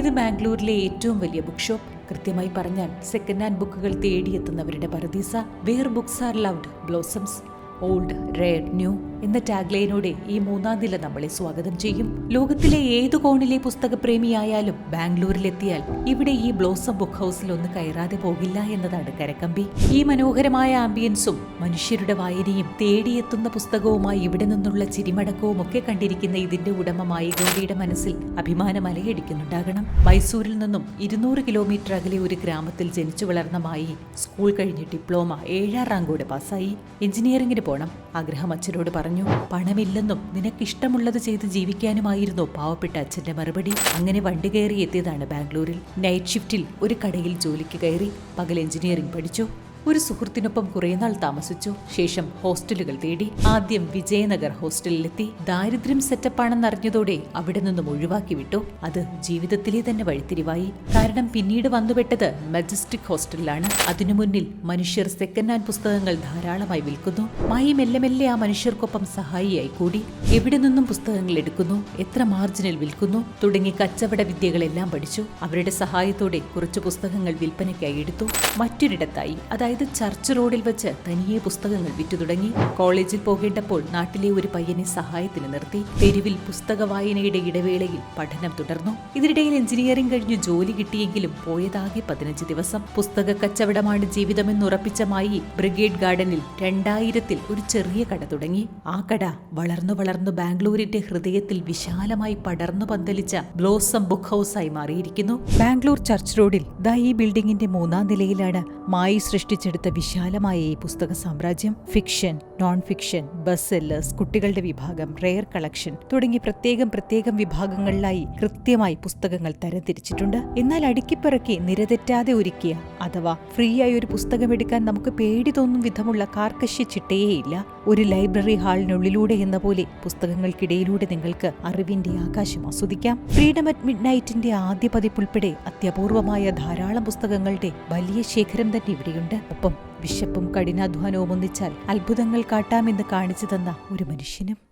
ഇത് ബാംഗ്ലൂരിലെ ഏറ്റവും വലിയ ബുക്ക് ഷോപ്പ് കൃത്യമായി പറഞ്ഞാൽ സെക്കൻഡ് ഹാൻഡ് ബുക്കുകൾ തേടിയെത്തുന്നവരുടെ പരദീസ. Where books are loved blossoms old rare new എന്ന ടാഗ്ലൈനോടെ ഈ മൂന്നാം നില നമ്മളെ സ്വാഗതം ചെയ്യും. ലോകത്തിലെ ഏതു കോണിലെ പുസ്തകപ്രേമിയായാലും ബാംഗ്ലൂരിലെത്തിയാൽ ഇവിടെ ഈ ബ്ലോസം ബുക്ക് ഹൗസിൽ ഒന്ന് കയറാതെ പോകില്ല എന്നതാണ് കരക്കമ്പി. ഈ മനോഹരമായ ആംബിയൻസും മനുഷ്യരുടെ വായനയും തേടിയെത്തുന്ന പുസ്തകവുമായി ഇവിടെ നിന്നുള്ള ചിരിമടക്കവും ഒക്കെ കണ്ടിരിക്കുന്ന ഇതിന്റെ ഉടമ ഗൗരിയുടെ മനസ്സിൽ അഭിമാനം അലയടിക്കുന്നുണ്ടാകണം മൈസൂരിൽ നിന്നും ഇരുന്നൂറ് കിലോമീറ്റർ അകലെ ഒരു ഗ്രാമത്തിൽ ജനിച്ചു വളർന്ന മായി സ്കൂൾ കഴിഞ്ഞ് ഡിപ്ലോമ ഏഴാം റാങ്കോടെ പാസ്സായി. എഞ്ചിനീയറിംഗിന് പോകണം ആഗ്രഹം അച്ഛനോട് പറഞ്ഞു. പണമില്ലെന്നും നിനക്കിഷ്ടമുള്ളത് ചെയ്ത് ജീവിക്കാനുമായിരുന്നു പാവപ്പെട്ട അച്ഛന്റെ മറുപടി. അങ്ങനെ വണ്ടി കയറി എത്തിയതാണ് ബാംഗ്ലൂരിൽ. നൈറ്റ് ഷിഫ്റ്റിൽ ഒരു കടയിൽ ജോലിക്ക് കയറി പകൽ എഞ്ചിനീയറിംഗ് പഠിച്ചു. ഒരു സുഹൃത്തിനൊപ്പം കുറേ നാൾ താമസിച്ചു. ശേഷം ഹോസ്റ്റലുകൾ തേടി ആദ്യം വിജയനഗർ ഹോസ്റ്റലിലെത്തി. ദാരിദ്ര്യം സെറ്റപ്പാണെന്നറിഞ്ഞതോടെ അവിടെ നിന്നും ഒഴിവാക്കി വിട്ടു. അത് ജീവിതത്തിലെ തന്നെ വഴിത്തിരിവായി. കാരണം പിന്നീട് വന്നുപെട്ടത് മജസ്റ്റിക് ഹോസ്റ്റലിലാണ്. അതിനു മുന്നിൽ മനുഷ്യർ സെക്കൻഡ് ഹാൻഡ് പുസ്തകങ്ങൾ ധാരാളമായി വിൽക്കുന്നു. മായി മെല്ലെ മെല്ലെ ആ മനുഷ്യർക്കൊപ്പം സഹായിയായി കൂടി. എവിടെ നിന്നും പുസ്തകങ്ങൾ എടുക്കുന്നു? എത്ര മാർജിനിൽ വിൽക്കുന്നു? തുടങ്ങി കച്ചവട വിദ്യകളെല്ലാം പഠിച്ചു. അവരുടെ സഹായത്തോടെ കുറച്ച് പുസ്തകങ്ങൾ വിൽപ്പനയ്ക്കായി എടുത്തു. മറ്റൊരിടത്തായി അതായത് ചർച്ച് റോഡിൽ വെച്ച് തനിയെ പുസ്തകങ്ങൾ വിറ്റു തുടങ്ങി. കോളേജിൽ പോകേണ്ടപ്പോൾ നാട്ടിലെ ഒരു പയ്യനെ സഹായത്തിന് നിർത്തി. തെരുവിൽ പുസ്തക വായനയുടെ ഇടവേളയിൽ പഠനം തുടർന്നു. ഇതിനിടയിൽ എഞ്ചിനീയറിംഗ് കഴിഞ്ഞു ജോലി കിട്ടിയെങ്കിലും പോയതാകെ പതിനഞ്ച് ദിവസം. പുസ്തക കച്ചവടമാണ് ജീവിതമെന്ന് ഉറപ്പിച്ച മായി ബ്രിഗേഡ് ഗാർഡനിൽ രണ്ടായിരത്തിൽ ഒരു ചെറിയ കട തുടങ്ങി. ആ കട വളർന്നു വളർന്നു ബാംഗ്ലൂരിന്റെ ഹൃദയത്തിൽ വിശാലമായി പടർന്നു പന്തലിച്ച ബ്ലോസം ബുക്ക് ഹൗസായി മാറിയിരിക്കുന്നു. ബാംഗ്ലൂർ ചർച്ച് റോഡിൽ ദാ ഈ ബിൽഡിംഗിന്റെ മൂന്നാം നിലയിലാണ് മായി സൃഷ്ടിച്ചെടുത്ത വിശാലമായ ഈ പുസ്തക സാമ്രാജ്യം fiction non fiction best sellers കുട്ടികളുടെ വിഭാഗം റെയർ കളക്ഷൻ തുടങ്ങി പ്രത്യേകം പ്രത്യേകം വിഭാഗങ്ങളിലായി കൃത്യമായി പുസ്തകങ്ങൾ തരംതിരിച്ചിട്ടുണ്ട് എന്നാൽ അടുക്കിപ്പിറക്കി നിരതെറ്റാതെ ഒരുക്കിയ അഥവാ ഫ്രീ ആയി ഒരു പുസ്തകം എടുക്കാൻ നമുക്ക് പേടി തോന്നും വിധമുള്ള കാർക്കശ്യ ചിട്ടയേയില്ല. ഒരു ലൈബ്രറി ഹാളിനുള്ളിലൂടെ എന്ന പോലെ പുസ്തകങ്ങൾക്കിടയിലൂടെ നിങ്ങൾക്ക് അറിവിന്റെ ആകാശം ആസ്വദിക്കാം. ഫ്രീഡം അറ്റ് മിഡ് നൈറ്റിന്റെ ആദ്യ പതിപ്പുൾപ്പെടെ അത്യപൂർവമായ ധാരാളം പുസ്തകങ്ങളുടെ വലിയ ശേഖരം തന്നെ ഇവിടെയുണ്ട്. ഒപ്പം വിശപ്പും കഠിനാധ്വാനവും ഒന്നിച്ചാൽ അത്ഭുതങ്ങൾ കാട്ടാമെന്ന് കാണിച്ചു തന്ന ഒരു മനുഷ്യനും